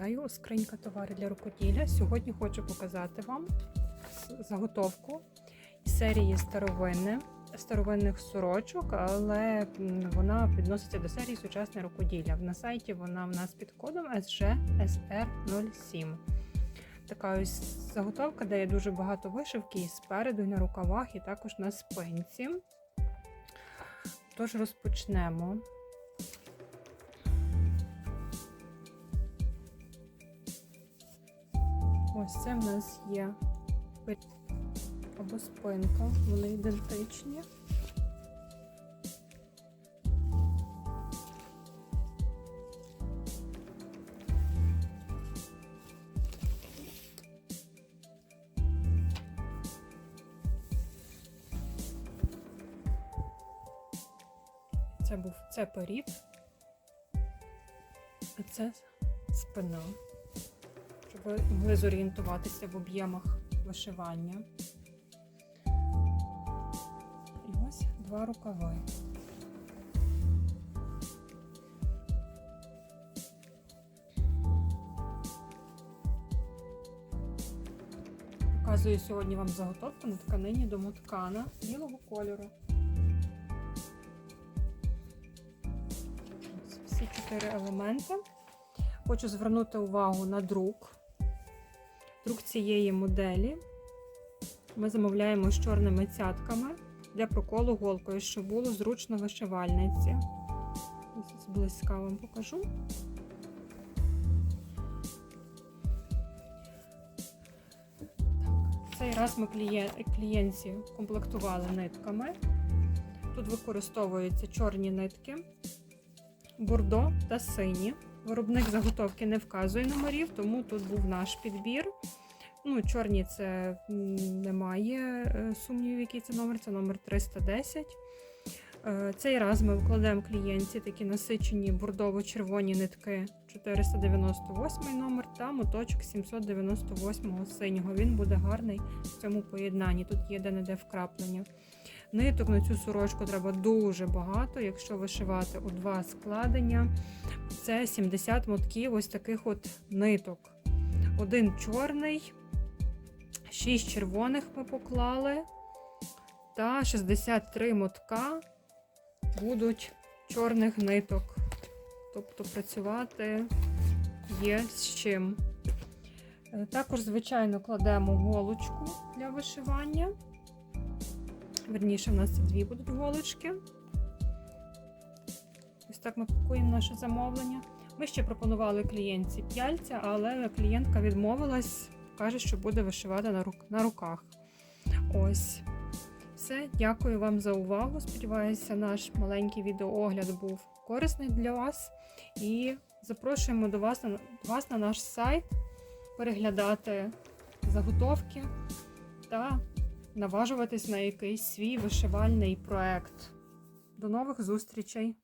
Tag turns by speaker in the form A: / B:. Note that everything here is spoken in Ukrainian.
A: Вітаю, скринька товари для рукоділля. Сьогодні хочу показати вам заготовку серії старовинне, старовинних сорочок, але вона відноситься до серії сучасне рукоділля. На сайті вона в нас під кодом SGSR07. Така ось заготовка, де є дуже багато вишивки і спереду, і на рукавах, і також на спинці. Тож розпочнемо. Ось це в нас є або спинка, вони ідентичні. Це був це перід, а це спина ви могли зорієнтуватися в об'ємах вишивання. І ось два рукави. Показую сьогодні вам заготовку на тканині домоткана білого кольору. Ось Всі чотири елементи. Хочу звернути увагу на друк. Друк цієї моделі ми замовляємо з чорними цятками для проколу голкою, щоб було зручно вишивальниці. Зблизька вам покажу. Цей раз ми клієнтці комплектували нитками. Тут використовуються чорні нитки, бордо та сині. Виробник заготовки не вказує номерів, тому тут був наш підбір. Ну, чорні це немає е, сумнівів, який це номер, це номер 310. Е, Цей раз ми вкладемо клієнтці такі насичені бордово-червоні нитки 498 номер та моточок 798 синього. Він буде гарний в цьому поєднанні. Тут є де-не-де вкраплення. Ниток на цю сорочку треба дуже багато, якщо вишивати у два складення. Це 70 мотків ось таких от ниток. Один чорний, 6 червоних ми поклали, та 63 мотка будуть чорних ниток. Тобто працювати є з чим. Е, Також, звичайно, кладемо голочку для вишивання. Верніше, в нас це дві будуть голочки. Так ми пакуємо наше замовлення. Ми ще пропонували клієнтці п'яльця, але клієнтка відмовилась, каже, що буде вишивати на, рук, на руках. Ось. Все, дякую вам за увагу. Сподіваюся, наш маленький відеоогляд був корисний для вас. І запрошуємо до вас на, вас на наш сайт переглядати заготовки та наважуватись на якийсь свій вишивальний проект. До нових зустрічей!